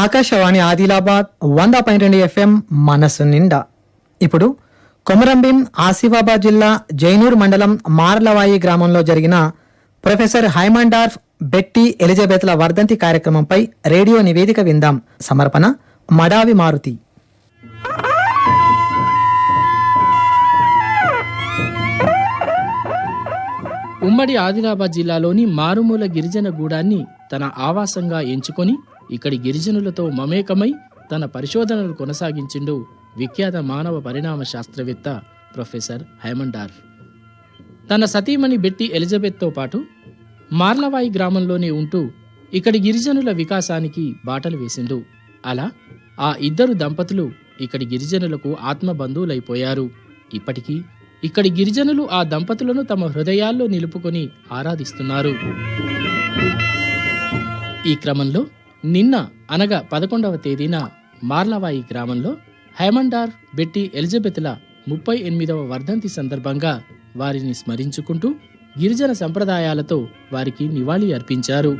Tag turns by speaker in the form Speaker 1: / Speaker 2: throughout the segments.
Speaker 1: ఆకాశవాణి ఆదిలాబాద్ వంద పాయింట్ రెండు ఎఫ్ఎం మనసు నిండా. ఇప్పుడు కొమరంభీం ఆసిఫాబాద్ జిల్లా జైనూర్ మండలం మార్లవాయి గ్రామంలో జరిగిన ప్రొఫెసర్ హైమండార్ఫ్ బెట్టి ఎలిజబెత్ల వర్ధంతి కార్యక్రమంపై రేడియో నివేదిక విందాం. సమర్పణ మడావి మారుతి.
Speaker 2: ఉమ్మడి ఆదిలాబాద్ జిల్లాలోని మారుమూల గిరిజన గూడాన్ని తన ఆవాసంగా ఎంచుకొని ఇక్కడి గిరిజనులతో మమేకమై తన పరిశోధనలు కొనసాగించిండు విఖ్యాత మానవ పరిణామ శాస్త్రవేత్త ప్రొఫెసర్ హైమండార్. తన సతీమణి బెట్టి ఎలిజబెత్తో పాటు మార్లవాయి గ్రామంలోనే ఉంటూ ఇక్కడి గిరిజనుల వికాసానికి బాటలు వేసిండు. అలా ఆ ఇద్దరు దంపతులు ఇక్కడి గిరిజనులకు ఆత్మబంధువులైపోయారు. ఇప్పటికీ ఇక్కడి గిరిజనులు ఆ దంపతులను తమ హృదయాల్లో నిలుపుకొని ఆరాధిస్తున్నారు. ఈ క్రమంలో నిన్న అనగా పదకొండవ తేదీన మార్లవాయి గ్రామంలో హేమండార్ బెట్టి ఎలిజబెత్ల ముప్పై ఎనిమిదవ వర్ధంతి సందర్భంగా వారిని స్మరించుకుంటూ గిరిజన సంప్రదాయాలతో వారికి నివాళి అర్పించారు.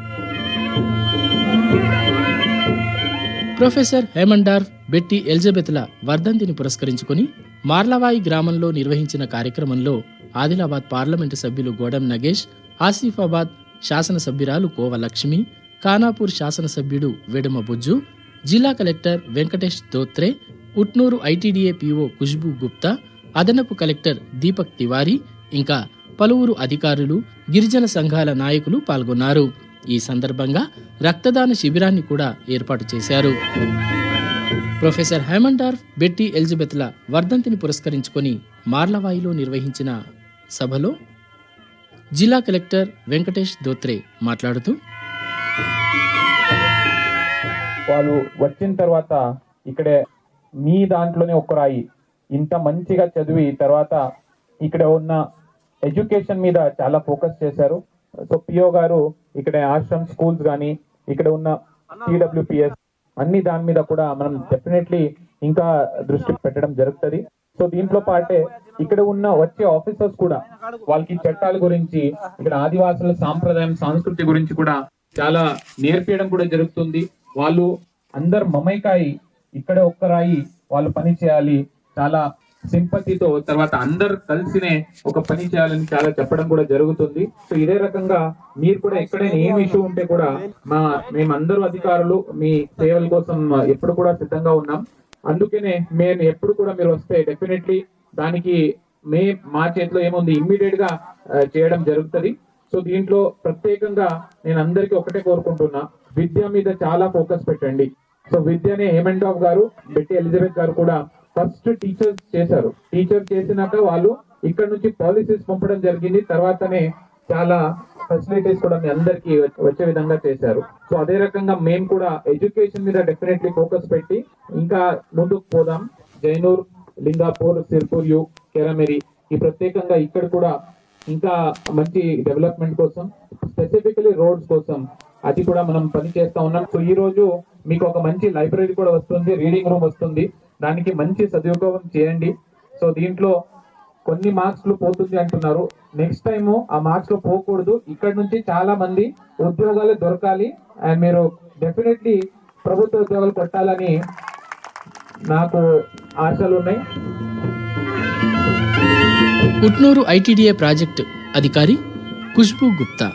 Speaker 2: ప్రొఫెసర్ హేమండార్ బెట్టి ఎలిజబెత్ల వర్ధంతిని పురస్కరించుకుని మార్లవాయి గ్రామంలో నిర్వహించిన కార్యక్రమంలో ఆదిలాబాద్ పార్లమెంటు సభ్యులు గోడెం నగేష్ ఆసిఫాబాద్ శాసనసభ్యురాలు కోవ లక్ష్మి ఖానాపూర్ శాసనసభ్యుడు వెడమ బుజ్జు జిల్లా collector Venkatesh Dhotre Utnoor ITDA PO Khushboo Gupta అదనపు కలెక్టర్ దీపక్ తివారీ ఇంకా పలువురు అధికారులు గిరిజన సంఘాల నాయకులు పాల్గొన్నారు. ఈ సందర్భంగా రక్తదాన శిబిరాన్ని కూడా ఏర్పాటు చేశారు. ప్రొఫెసర్ హేమండార్ఫ్ బెట్టి ఎలిజబెత్ల వర్ధంతిని పురస్కరించుకొని మార్లవాయిలో నిర్వహించిన సభలో జిల్లా కలెక్టర్ వెంకటేష్ దోత్రే మాట్లాడుతూ
Speaker 3: వాళ్ళు వచ్చిన తర్వాత ఇక్కడే మీ దాంట్లోనే ఒక రాయి. ఇంత మంచిగా చదివి తర్వాత ఇక్కడ ఉన్న ఎడ్యుకేషన్ మీద చాలా ఫోకస్ చేశారు. సో పిఓ గారు ఇక్కడ ఆశ్రమ్ స్కూల్స్ కానీ ఇక్కడ ఉన్న టీడబ్ల్యూపిఎస్ అన్ని దాని మీద కూడా మనం డెఫినెట్లీ ఇంకా దృష్టి పెట్టడం జరుగుతుంది. సో దీంట్లో పాటే ఇక్కడ ఉన్న వచ్చే ఆఫీసర్స్ కూడా వాళ్ళకి చట్టాల గురించి ఇక్కడ ఆదివాసుల సాంప్రదాయం సంస్కృతి గురించి కూడా చాలా నేర్పించడం కూడా జరుగుతుంది. వాళ్ళు అందరు మమైకాయి ఇక్కడ ఒక్క రాయి వాళ్ళు పని చేయాలి. చాలా సింపతితో తర్వాత అందరు కలిసినే ఒక పని చేయాలని చాలా చెప్పడం కూడా జరుగుతుంది. సో ఇదే రకంగా మీరు కూడా ఎక్కడైనా ఏం ఇష్యూ ఉంటే కూడా మా మేమందరూ అధికారులు మీ సేవల కోసం ఎప్పుడు కూడా సిద్ధంగా ఉన్నాం. అందుకనే మేము ఎప్పుడు కూడా మీరు వస్తే డెఫినెట్లీ దానికి మే మా చేతిలో ఏముంది ఇమ్మీడియట్గా చేయడం జరుగుతుంది. సో దీంట్లో ప్రత్యేకంగా నేను అందరికీ ఒకటే కోరుకుంటున్నా విద్య మీద చాలా ఫోకస్ పెట్టండి. సో విద్యనే హేమండాఫ్ గారు బెట్టి ఎలిజబెత్ గారు కూడా ఫస్ట్ టీచర్స్ చేశారు. టీచర్ చేసినాక వాళ్ళు ఇక్కడ నుంచి పాలసీస్ పంపడం జరిగింది తర్వాతనే చాలా ఫెసిలిటీస్ కూడా మీ అందరికి వచ్చే విధంగా చేశారు. సో అదే రకంగా మేము కూడా ఎడ్యుకేషన్ మీద డెఫినెట్లీ ఫోకస్ పెట్టి ఇంకా ముందుకు పోదాం. జైనూర్ లింగాపూర్ సిర్పూర్ యు కెరమెరి ఈ ప్రత్యేకంగా ఇక్కడ కూడా ఇంకా మంచి డెవలప్మెంట్ కోసం స్పెసిఫికలీ రోడ్స్ కోసం అది కూడా మనం పని చేస్తా ఉన్నాం. సో ఈ రోజు మీకు ఒక మంచి లైబ్రరీ కూడా వస్తుంది రీడింగ్ రూమ్ వస్తుంది. దానికి మంచి సదుపయోగం చేయండి. సో దీంట్లో కొన్ని మార్క్స్లు పోతుంది అంటున్నారు. నెక్స్ట్ టైం ఆ మార్క్స్లో పోకూడదు. ఇక్కడ నుంచి చాలా మంది ఉద్యోగాలు దొరకాలి. అండ్ మీరు డెఫినెట్లీ ప్రభుత్వ ఉద్యోగాలు కొట్టాలని నాకు ఆశలు ఉన్నాయి.
Speaker 2: ఉట్నూరు ఐటీడీఏ ప్రాజెక్ట్ అధికారి ఖుష్బూ గుప్తా.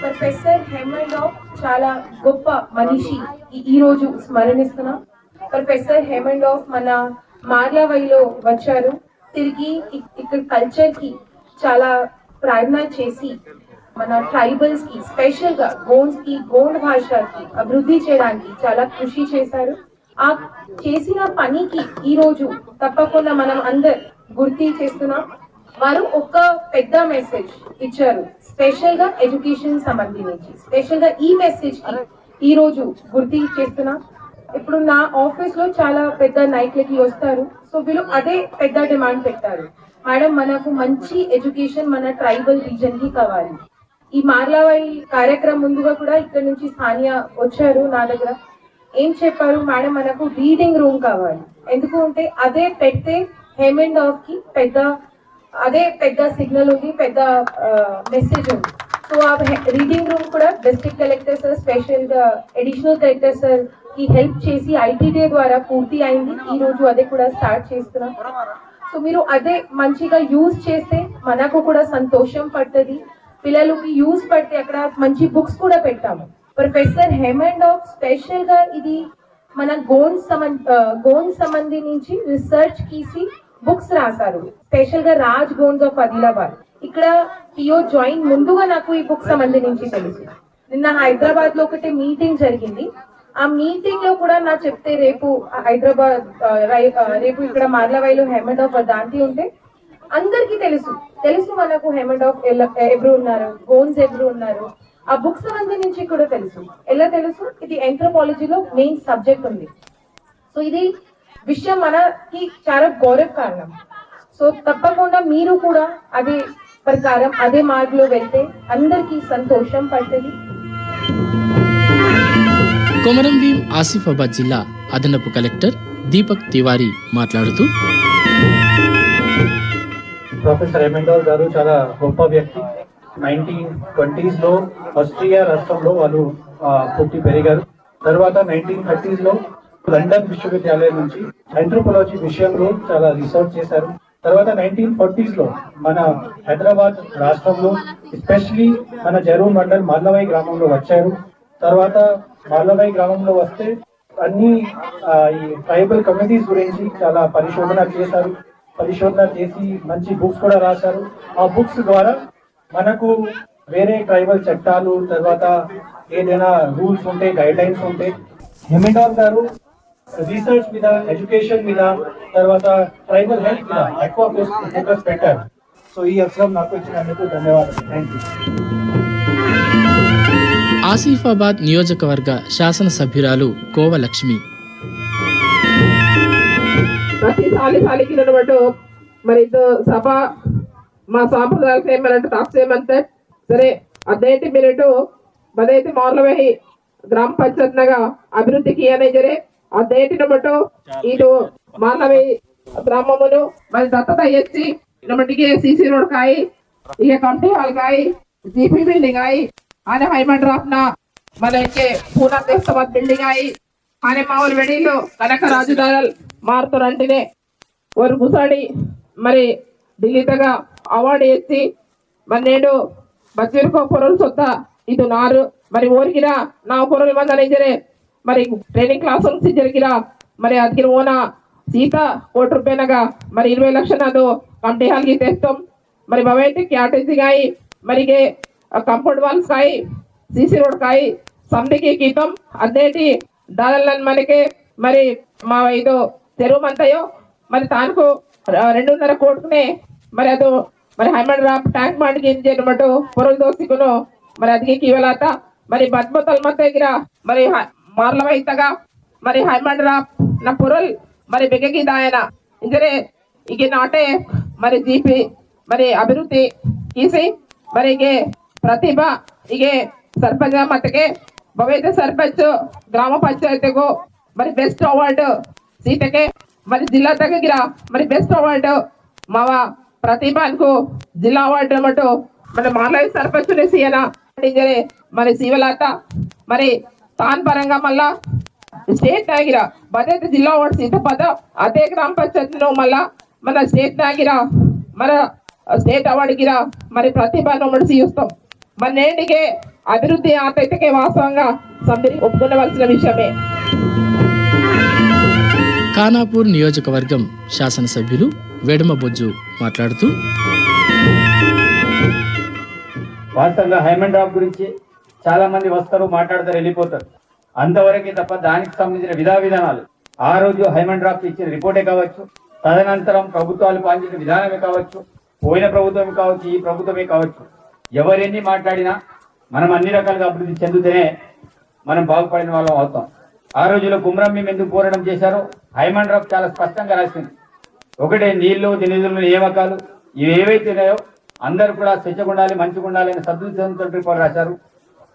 Speaker 4: ప్రొఫెసర్ హేమండాఫ్ చాలా గొప్ప మనిషి. ఈ- రోజు స్మరణిస్తున్నాం. ప్రొఫెసర్ హేమండాఫ్ మన మార్యావైలో వచ్చారు. తిరిగి ఇక్కడ కల్చర్కి చాలా ప్రయత్నం చేసి మన ట్రైబల్స్కి స్పెషల్గా గోండ్స్కి గోండ్ భాషకి అభివృద్ధి చేయడానికి చాలా కృషి చేశారు. ఆ చేసిన పనికి ఈ రోజు తప్పకుండా మనం అందరు గుర్తి చేస్తున్నాం. వారు ఒక పెద్ద మెసేజ్ ఇచ్చారు. స్పెషల్గా ఎడ్యుకేషన్ సంబంధించి. స్పెషల్గా ఈ మెసేజ్కి ఈ రోజు గుర్తి చేస్తున్నా. ఇప్పుడు నా ఆఫీస్లో చాలా పెద్ద నైట్లకి వస్తారు. సో వీళ్ళు అదే పెద్ద డిమాండ్ పెట్టారు మేడం మనకు మంచి ఎడ్యుకేషన్ మన ట్రైబల్ రీజన్కి కావాలి. ఈ మార్లావాయి కార్యక్రమం ముందుగా కూడా ఇక్కడ నుంచి స్థానియ వచ్చారు నా దగ్గర. ఏం చెప్పారు? మేడం మనకు రీడింగ్ రూమ్ కావాలి. ఎందుకు అంటే అదే పెడితే హేమెండ్ ఆఫ్కి పెద్ద అదే పెద్ద సిగ్నల్ ఉంది పెద్ద మెసేజ్ ఉంది. సో ఆ రీడింగ్ రూమ్ కూడా డిస్ట్రిక్ట్ కలెక్టర్ సార్ స్పెషల్గా అడిషనల్ కలెక్టర్ సార్కి హెల్ప్ చేసి ఐటీడీ ద్వారా పూర్తి అయింది. ఈ రోజు అదే కూడా స్టార్ట్ చేస్తున్నాం. సో మీరు అదే మంచిగా యూజ్ చేస్తే మనకు కూడా సంతోషం పడుతుంది. పిల్లలకి యూజ్ పడితే అక్కడ మంచి బుక్స్ కూడా పెట్టాము. ప్రొఫెసర్ హెమండ్ ఆఫ్ స్పెషల్గా ఇది మన గోన్ సంబంధ గోన్ సంబంధించి రీసెర్చ్ తీసి బుక్స్ రాశారు. స్పెషల్గా రాజ్ గోన్స్ ఆఫ్ ఆదిలాబాద్. ఇక్కడ పిఓ జాయిన్ ముందుగా నాకు ఈ బుక్ సంబంధించి తెలుసు. నిన్న హైదరాబాద్లో ఒకటి మీటింగ్ జరిగింది. ఆ మీటింగ్లో కూడా నా చెప్తే రేపు హైదరాబాద్ రై- రేపు ఇక్కడ మార్లవాయిలో హెమండ్ ఆఫ్ దాంతి ఉంటే అందరికీ తెలుసు. తెలుసు మనకు హెమండ్ ఆఫ్ ఎవరు ఉన్నారు? గోన్స్ ఎవరు ఉన్నారు? ఆ బుక్స్ సంబంధించి కూడా తెలుసు. ఎలా తెలుసు? ఇది ఎంథ్రోపాలజీలో మెయిన్ సబ్జెక్ట్ ఉంది. సో ఇది విషయం మనకి చాలా గౌరవ కారణం. సో తప్పకుండా మీరు కూడా అదే ప్రకారం అదే మార్గంలో వెళ్తే అందరికీ సంతోషం పడుతుంది.
Speaker 2: కొమరం భీం ఆసిఫాబాద్ జిల్లా అదనపు కలెక్టర్ దీపక్ తివారీ మాట్లాడుతూ
Speaker 5: ప్రొఫెసర్ ఎమెండోర్ గారు చాలా గొప్ప వ్యక్తి. నైన్టీన్ ట్వంటీస్లో ఆస్ట్రియా రాష్ట్రంలో వాళ్ళు పుట్టి పెరిగారు. తర్వాత నైన్టీన్ థర్టీస్లో లండన్ విశ్వవిద్యాలయం నుంచి ఆంథ్రోపాలజీ విషయంలో చాలా రీసెర్చ్ చేశారు. తర్వాత నైన్టీన్ ఫార్టీస్లో మన హైదరాబాద్ రాష్ట్రంలో ఎస్పెషలీ మన జరూర్ మండల్ మాల్లవాయి గ్రామంలో వచ్చారు. తర్వాత మాల్లవాయి గ్రామంలో వస్తే అన్ని ఈ ట్రైబల్ కమ్యూనిటీస్ గురించి చాలా పరిశోధన చేశారు. పరిశోధన చేసి మంచి బుక్స్ కూడా రాశారు. ఆ బుక్స్ ద్వారా మనకు వేరే ట్రైబల్ చట్టాలు తర్వాత ఏదైనా రూల్స్ ఉంటాయి గైడ్ లైన్స్ ఉంటాయి హెమిడాల్ గారు రీసెర్చ్ మీద ఎడ్యుకేషన్ మీద తర్వాత ట్రైబల్ హెల్త్ మీద ఎక్కువ ఫోకస్ పెట్టారు. సో ఈ అవసరం నాకు ఇచ్చినందుకు ధన్యవాదాలు. థ్యాంక్ యూ
Speaker 2: ఆసిఫాబాద్ నియోజకవర్గ శాసనసభ్యురాలు కోవలక్ష్మి.
Speaker 6: ప్రతి సాలి సాలికి మరి సభ మా సాంప్రదాయాలకు ఏమనంటే టాక్ చేయమంటే సరే అదేంటి మీరంటూ మదైతే మార్లవేహి గ్రామ పంచాయత్నగా అభివృద్ధికి అనే జరే అదేంటి మటు ఇటు మానవి గ్రామమును మరి దత్తత ఇచ్చి మటుకి సిసి రోడ్ కాయి ఇక కంటి హాల్ కాయి జీపీ బిల్డింగ్ అయి ఆనే హైమండ్ రాఫ్న మన ఇంకే పూనా బిల్డింగ్ అయి ఆనే మామూలు వెడీలు కనక రాజుదారాలు మారుతారంటేనే వారు గుసాడి మరి ఢిల్లీతగా అవార్డు ఎత్తి మరి నేడు బచ్చీర్కో పొరలు సొత్త ఇది నారు మరి ఊరికిరా నా పొరలు మంది అనేజరే మరి ట్రైనింగ్ క్లాస్ నుంచి జరిగిరా మరి ಅದಕ್ಕೆ ಓನ ಸೀತ ಕೋಟಿ ರೂಪಾಯಿನಾಗ మరి ఇరవై లక్షలు ಅದು కమిటీ హాల్కి తెస్తాం మరి భవేంటి క్యాటేజీ కాయి మరిగే కంపౌండ్ వాల్స్ కాయి సీసీ రోడ్ కాయి సమ్మికి గీతం అదేంటి దాదాపు మనకి మరి మా ಇದು తెరువు మంతయో మరి ತಾನು రెండున్నర కోట్కునే మరి ಅದು మరి ಹೈಮಂಡ್ ರಾಪ್ ಟ್ಯಾಂಕ್ ಮಾಡಿ ಏನ್ಬಿಟ್ಟು పొరలు దోసికును మరి ಅದಕ್ಕೆ ಕಿವಲಾತ మరి బద్మతల్ మత్తగిర మరి మార్లవ ఇతగా మరి హైమండ్ రాప్ నా పొరల్ మరి బెగకి దాయన ఇంజరే ಈಗ ನಾಟೆ మరి జీపీ మరి అభివృద్ధి కీసి మరి ಹೀಗೆ ಪ್ರತಿಭಾ ಹೀಗೆ ಸರ್ಪಂಚ ಮತ್ತಿಗೆ ಭವ್ಯತೆ ಸರ್ಪಂಚ್ ಗ್ರಾಮ ಪಂಚಾಯತಿಗೂ మరి బెస్ట్ అవార్డు సీతకే మరి జిల్లా తగ్గర మరి బెస్ట్ అవార్డు మావ ప్రతిభకు జిల్లా అవార్డు అన్నట్టు మన మాలవి సర్పంచ్ సీఎన మరి శివలత మరి తాన్ పరంగా మళ్ళా స్టేట్ నాగిర భద్రత జిల్లా అవార్డు సిద్ధపద పద అదే గ్రామ పంచాయతీలో మళ్ళా మన స్టేట్ నాగిర మన స్టేట్ అవార్డుగిర మరి ప్రతిభను మడిసి చూస్తాం మరి నేటికే అభివృద్ధి ఆతైతకే వాస్తవంగా సభ్యులు ఒప్పుకునవలసిన విషయమే.
Speaker 2: ఖానాపూర్ నియోజకవర్గం శాసనసభ్యులు వెడమ బొజ్జు మాట్లాడుతూ
Speaker 7: వాస్తవంగా హైమండ్ డ్రాప్ గురించి చాలా మంది వస్తారు మాట్లాడతారు వెళ్ళిపోతారు. అంతవరకే తప్ప దానికి సంబంధించిన విధా విధానాలు. ఆ రోజు హైమండ్ డ్రాప్ ఇచ్చిన రిపోర్టే కావచ్చు తదనంతరం ప్రభుత్వాలు పాలించిన విధానమే కావచ్చు పోయిన ప్రభుత్వమే కావచ్చు ఈ ప్రభుత్వమే కావచ్చు. ఎవరెన్ని మాట్లాడినా మనం అన్ని రకాలుగా అభివృద్ధి చెందితేనే మనం బాగుపడిన వాళ్ళం అవుతాం. ఆ రోజుల్లో కుమ్రం మేము ఎందుకు పోరాటం చేశారో హైమండ్ డ్రాప్ చాలా స్పష్టంగా రాసింది. ఒకటే నీళ్ళు నిధులు నియామకాలు ఇవి ఏవైతే ఉన్నాయో అందరూ కూడా స్వచ్ఛగా ఉండాలి మంచిగా ఉండాలి రిపోర్ట్ రాశారు.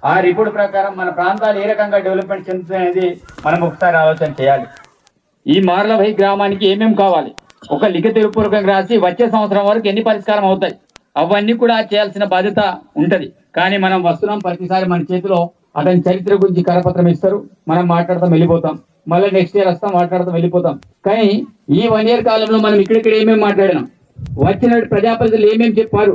Speaker 7: ఆ రిపోర్ట్ ప్రకారం మన ప్రాంతాలు ఏ రకంగా డెవలప్మెంట్ చెందుతాయనేది మనం ఒకసారి ఆలోచన చేయాలి. ఈ మార్లభై గ్రామానికి ఏమేమి కావాలి? ఒక లిఖిత పూర్వకంగా రాసి వచ్చే సంవత్సరం వరకు ఎన్ని పరిష్కారం అవుతాయి? అవన్నీ కూడా చేయాల్సిన బాధ్యత ఉంటది. కానీ మనం వస్తున్నాం ప్రతిసారి మన చేతిలో అతని చరిత్ర గురించి కరపత్రం ఇస్తారు. మనం మాట్లాడతాం వెళ్ళిపోతాం. మళ్ళీ నెక్స్ట్ ఇయర్ వస్తాం మాట్లాడతాం వెళ్ళిపోతాం. కానీ ఈ వన్ ఇయర్ కాలంలో మనం ఇక్కడిక్కడ ఏమేమి మాట్లాడినాం? వచ్చిన ప్రజాప్రతినిధులు ఏమేమి చెప్పారు?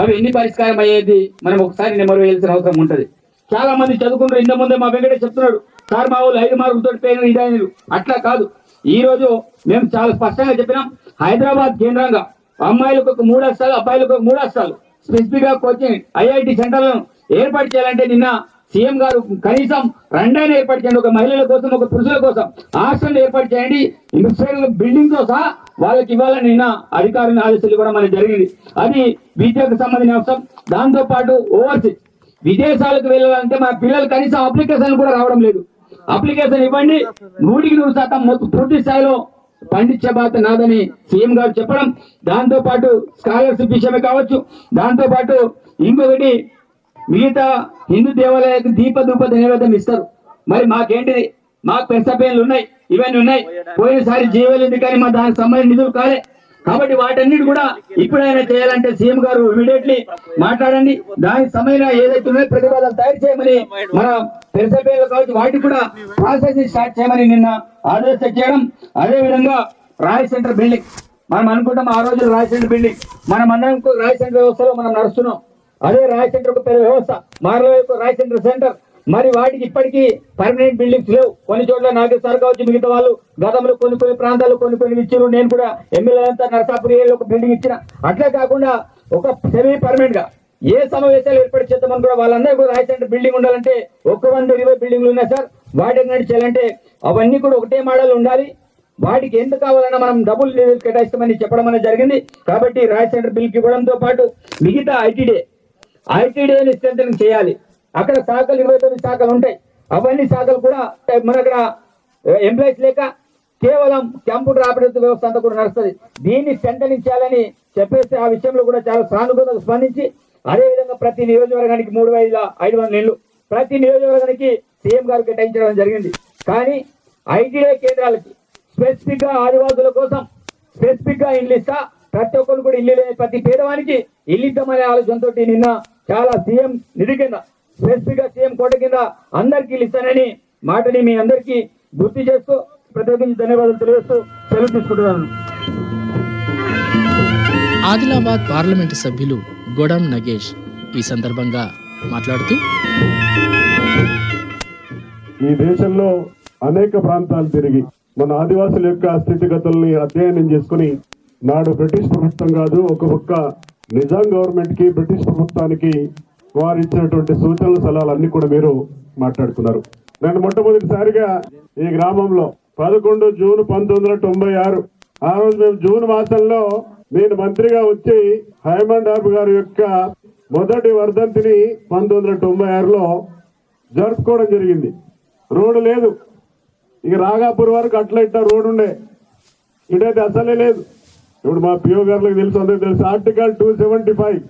Speaker 7: అవి ఎన్ని పరిష్కారం అయ్యేది? మనం ఒకసారి నెమరు వేయాల్సిన అవసరం ఉంటుంది. చాలా మంది చదువుకుంటారు ఇంత ముందే మా వెంకటేష్ చెప్తున్నాడు సార్ మా వాళ్ళు ఐదు మార్కులతో పేరు ఇదైనరు అట్లా కాదు. ఈ రోజు మేము చాలా స్పష్టంగా చెప్పినాం హైదరాబాద్ కేంద్రంగా అమ్మాయిలకు ఒక మూడు అస్తాలు అబ్బాయిలకు ఒక మూడు అస్తాలు స్పెసిఫిక్గా కోచింగ్ ఐఐటి సెంటర్లను ఏర్పాటు చేయాలంటే నిన్న సీఎం గారు కనీసం రెండైనా ఏర్పాటు చేయండి. ఒక మహిళల కోసం ఒక పురుషుల కోసం హాస్టల్ ఏర్పాటు చేయండి. ఇండస్ట్రియల్ బిల్డింగ్తో సహా వాళ్ళకి ఇవ్వాలని నిన్న అధికారుల ఆదేశాలు కూడా మనకి జరిగింది. అది విద్యకు సంబంధించిన అంశం. దాంతో పాటు ఓవర్సీస్. విదేశాలకు వెళ్ళాలంటే మన పిల్లలు కనీసం అప్లికేషన్ కూడా రావడం లేదు. అప్లికేషన్ ఇవ్వండి. నూటికి నూరు శాతం మొత్తం పూర్తి స్థాయిలో పండించే బాధ నాదని సీఎం గారు చెప్పడం. దాంతో పాటు స్కాలర్షిప్ విషయమే కావచ్చు. దాంతో పాటు ఇంకొకటి మిగతా హిందూ దేవాలయాలకు దీప ధూప నైవేద్యం ఇస్తారు. మరి మాకేంటిది మాకు పెసపేన్లు ఉన్నాయి ఇవన్నీ ఉన్నాయి. పోయినసారి జీవోలు కానీ మా దానికి సంబంధించిన నిధులు కాలే. కాబట్టి వాటన్నిటి కూడా ఇప్పుడైనా చేయాలంటే సీఎం గారు ఇమీడియట్లీ మాట్లాడండి. దానికి సమయం ఏదైతే ఉన్నాయో ప్రతిపాదన తయారు చేయమని మన పెరసపేలు కావచ్చు వాటికి కూడా ప్రాసెస్ స్టార్ట్ చేయమని నిన్న ఆదేశం చేయడం. అదే విధంగా రాయ్ సెంటర్ బిల్డింగ్. మనం అనుకుంటాం ఆ రోజు రాయ్ సెంటర్ బిల్డింగ్. మనం అందరం రాయల్ రాయ్ సెంటర్ వ్యవస్థలో మనం నడుస్తున్నాం. అదే రాయ్ సెంటర్ ఒక పెద్ద వ్యవస్థ. మారలో యొక్క రాయ్ సెంటర్. సెంటర్ మరి వాటికి ఇప్పటికీ పర్మనెంట్ బిల్డింగ్స్ లేవు. కొన్ని చోట్ల నాగేశ్వర కావచ్చు మిగతా వాళ్ళు గతంలో కొన్ని కొన్ని ప్రాంతాల్లో కొన్ని కొన్ని ఇచ్చారు. నేను కూడా ఎమ్మెల్యే అంతా నరసాపురి ఏరియాలో ఒక బిల్డింగ్ ఇచ్చిన. అట్లే కాకుండా ఒక సెమీ పర్మనెంట్గా ఏ సమావేశాలు ఏర్పాటు చేద్దామని కూడా వాళ్ళందరూ కూడా రాయ్ సెంటర్ బిల్డింగ్ ఉండాలంటే ఒక్క వంద ఇరవై బిల్డింగ్లు ఉన్నాయి సార్. వాటిని నడిచేయాలంటే అవన్నీ కూడా ఒకటే మోడల్ ఉండాలి. వాటికి ఎందుకు కావాలన్నా మనం డబ్బులు కేటాయిస్తామని చెప్పడం అనేది జరిగింది. కాబట్టి రాయ్ సెంటర్ బిల్కి ఇవ్వడంతో పాటు మిగతా ఐటీడే ఐటీడీని స్ట్రెంగ్ చేయాలి. అక్కడ శాఖలు ఇరవై తొమ్మిది శాఖలు ఉంటాయి. అవన్నీ శాఖలు కూడా మన అక్కడ ఎంప్లాయీస్ లేక కేవలం కంప్యూటర్ ఆపరేటివ్ వ్యవస్థ అంతా కూడా నడుస్తుంది. దీన్ని స్ట్రెంగ్ చేయాలని చెప్పేసి ఆ విషయంలో కూడా చాలా సానుకూలంగా స్పందించి అదేవిధంగా ప్రతి నియోజకవర్గానికి మూడు వేల ఐదు వందల నీళ్ళు ప్రతి నియోజకవర్గానికి సీఎం గారు కేటాయించడం జరిగింది. కానీ ఐటీఐ కేంద్రాలకి స్పెసిఫిక్గా ఆదివాసుల కోసం స్పెసిఫిక్గా ఇల్లు ఇస్తా ప్రతి ఒక్కరు కూడా ఇల్లు లేని ప్రతి పేదవానికి ఇల్లు ఇద్దామనే ఆలోచనతో నిన్న చాలా సీఎం నిధి కింద స్పెసిఫిక్గా సీఎం కోట కింద అందరికి ఇస్తానని మాటని మీ అందరికీ గుర్తు చేస్తూ ప్రత్యేకించి ధన్యవాదాలు తెలియజేస్తూ సెలవు తీసుకుంటున్నాను.
Speaker 2: ఆదిలాబాద్ పార్లమెంటు సభ్యులు గొడం నగేష్ ఈ సందర్భంగా మాట్లాడుతూ
Speaker 8: ఈ దేశంలో అనేక ప్రాంతాలు తిరిగి మన ఆదివాసుల యొక్క స్థితిగతుల్ని అధ్యయనం చేసుకుని నాడు బ్రిటిష్ ప్రభుత్వం కాదు ఒక పక్క నిజాం గవర్నమెంట్కి బ్రిటిష్ ప్రభుత్వానికి వారు ఇచ్చినటువంటి సూచనలు సలహాలు అన్ని కూడా మీరు మాట్లాడుకున్నారు. నేను మొట్టమొదటిసారిగా ఈ గ్రామంలో పదకొండు జూన్ పంతొమ్మిది వందల తొంభై ఆరు ఆ రోజు మేము జూన్ మాసంలో నేను మంత్రిగా వచ్చి హైమండ్ ఆబ్ గారి యొక్క మొదటి వర్ధంతిని పంతొమ్మిది వందల తొంభై ఆరులో జరుపుకోవడం జరిగింది. రోడ్డు లేదు. ఇక రాగాపూర్ వరకు అట్లా ఇట్లా రోడ్డు ఉండే. ఇటైతే అసలే లేదు. ఇప్పుడు మా పిఓ గారికి తెలుసు తెలుసు. ఆర్టికల్ టూ సెవెంటీ ఫైవ్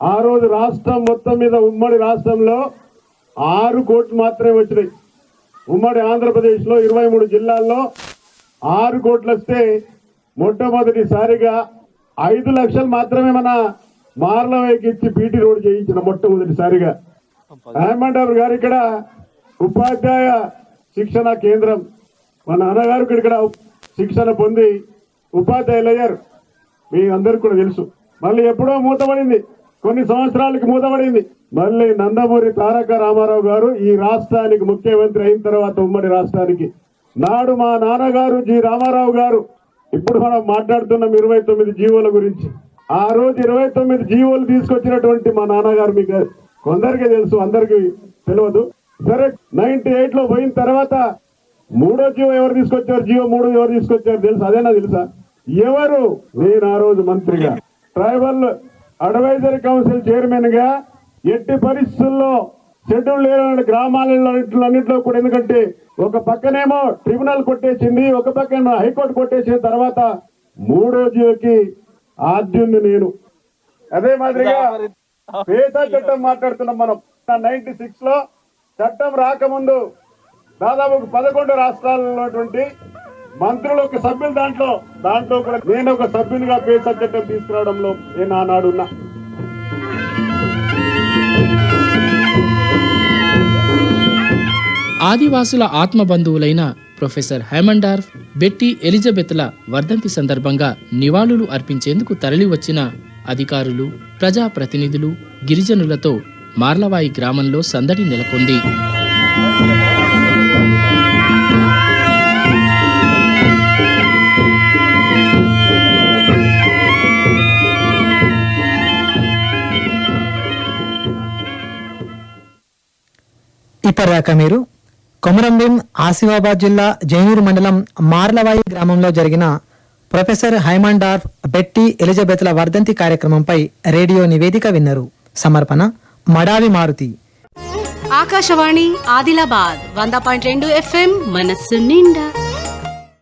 Speaker 8: ఆ రోజు రాష్ట్రం మొత్తం మీద ఉమ్మడి రాష్ట్రంలో ఆరు కోట్లు మాత్రమే వచ్చినాయి. ఉమ్మడి ఆంధ్రప్రదేశ్లో ఇరవై మూడు జిల్లాల్లో ఆరు కోట్లు వస్తే మొట్టమొదటిసారిగా ఐదు లక్షలు మాత్రమే మన మార్లవేకి ఇచ్చి పీటీ రోడ్ చేయించిన మొట్టమొదటిసారిగా. రామండాబు గారు ఇక్కడ ఉపాధ్యాయ శిక్షణ కేంద్రం. మన నాన్నగారు ఇక్కడ శిక్షణ పొంది ఉపాధ్యాయులు అయ్యారు మీ అందరికి కూడా తెలుసు. మళ్ళీ ఎప్పుడో మూతపడింది. కొన్ని సంవత్సరాలకి మూతపడింది. మళ్ళీ నందమూరి తారక రామారావు గారు ఈ రాష్ట్రానికి ముఖ్యమంత్రి అయిన తర్వాత ఉమ్మడి రాష్ట్రానికి. నాడు మా నాన్నగారు జి రామారావు గారు. ఇప్పుడు మనం మాట్లాడుతున్నాం ఇరవై తొమ్మిది జీవోల గురించి. ఆ రోజు ఇరవై తొమ్మిది జీవోలు తీసుకొచ్చినటువంటి మా నాన్నగారు మీకు కొందరికి తెలుసు అందరికి తెలియదు. సరే నైన్టీ ఎయిట్లో పోయిన తర్వాత మూడో జీవో ఎవరు తీసుకొచ్చారు? జీవో మూడు ఎవరు తీసుకొచ్చారు? తెలుసు? అదేనా తెలుసా? ఎవరు? నేను ఆ రోజు మంత్రిగా. ట్రైబల్ అడ్వైజరీ కౌన్సిల్ చైర్మన్గా ఎట్టి పరిస్థితుల్లో షెడ్యూల్ లేని గ్రామాలలో అన్నింటిలో కూడా ఎందుకంటే ఒక పక్కనేమో ట్రిబ్యునల్ కొట్టేసింది ఒక పక్కన హైకోర్టు కొట్టేసిన తర్వాత మూడో జీవోకి ఆద్యుణ్ణి నేను. అదే మాదిరిగా పేసా చట్టం మాట్లాడుతున్నాం మనం. నైన్టీ సిక్స్లో చట్టం రాకముందు దాదాపు పదకొండు రాష్ట్రాల్లో ఉన్నటువంటి మంత్రులు ఒక సభ్యులు దాంట్లో దాంట్లో కూడా నేను ఒక సభ్యునిగా పే చట్టం తీసుకురావడంలో నేను ఆనాడున్నా
Speaker 2: ఆదివాసుల ఆత్మ బంధువులైన ప్రొఫెసర్ హేమండార్ఫ్ బెట్టి ఎలిజబెత్ల వర్ధంతి సందర్భంగా నివాళులు అర్పించేందుకు తరలివచ్చిన అధికారులు ప్రజాప్రతినిధులు గిరిజనులతో మార్లవాయి గ్రామంలో సందడి నెలకొంది.
Speaker 1: ఇప్పటిదాకా మీరు. కొమరంభీం ఆసిఫాబాద్ జిల్లా జైనూరు మండలం మార్లవాయి గ్రామంలో జరిగిన ప్రొఫెసర్ హైమండార్ఫ్ బెట్టి ఎలిజబెత్ల వర్ధంతి కార్యక్రమంపై రేడియో నివేదిక విన్నారు. సమర్పణ మడావి మారుతి.
Speaker 9: ఆకాశవాణి ఆదిలాబాద్ వంద పాయింట్ రెండు ఎఫ్ఎం మనస్సు నిండా.